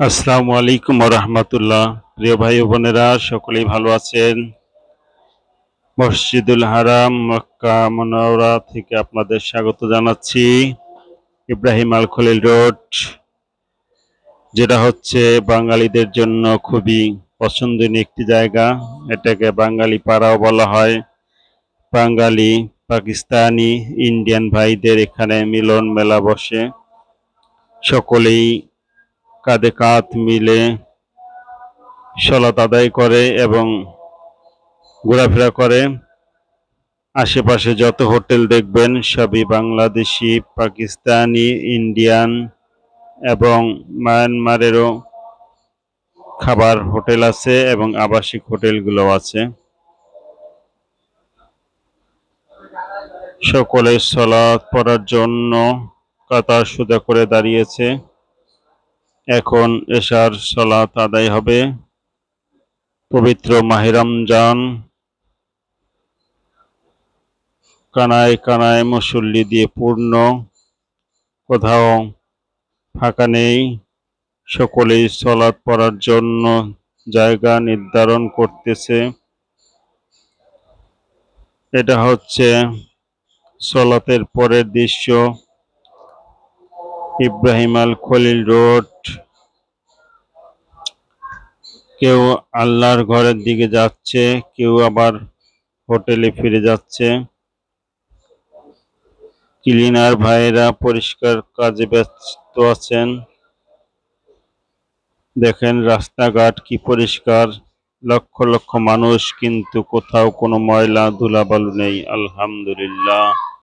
আসসালামু আলাইকুম রহমতুল্লাহ প্রিয় ভাই বোনেরা, সকলেই ভালো আছেন? মসজিদুল হারাম, মক্কা মনোরা থেকে আপনাদের স্বাগত জানাচ্ছি। ইব্রাহিম আল খলিল রোড, যেটা হচ্ছে বাঙালিদের জন্য খুবই পছন্দনীয় একটি জায়গা। এটাকে বাঙালি পাড়াও বলা হয়। বাঙালি, পাকিস্তানি, ইন্ডিয়ান ভাইদের এখানে মিলন মেলা বসে। সকলেই কাঁধে কাঁধ মিলে সলাত আদায় করে এবং ঘোরাফেরা করে। আশেপাশে যত হোটেল দেখবেন, সবই বাংলাদেশি, পাকিস্তানি, ইন্ডিয়ান এবং মায়ানমারেরও খাবার হোটেল আছে এবং আবাসিক হোটেলগুলো আছে। সকলে সলাৎ পড়ার জন্য কাতার সুদা করে দাঁড়িয়েছে। এখন এশার সলাত আদায় হবে। পবিত্র মাহিরমজান কানায় কানায় মুসল্লি দিয়ে পূর্ণ। কোথাও ফাঁকা নেই। সকলেই সলাৎ পড়ার জন্য জায়গা নির্ধারণ করতেছে। এটা হচ্ছে সলাতের পরের দৃশ্য। Ibrahim al Khalil road. কেউ আল্লাহর ঘরের দিকে যাচ্ছে, কেউ আবার হোটেলে ফিরে যাচ্ছে। ক্লিনার ভাইয়েরা পরিষ্কার কাজে ব্যস্ত আছেন। দেখেন রাস্তাঘাট কি পরিষ্কার। লক্ষ লক্ষ মানুষ, কিন্তু কোথাও কোনো ময়লা ধুলাবালু নেই। আলহামদুলিল্লাহ।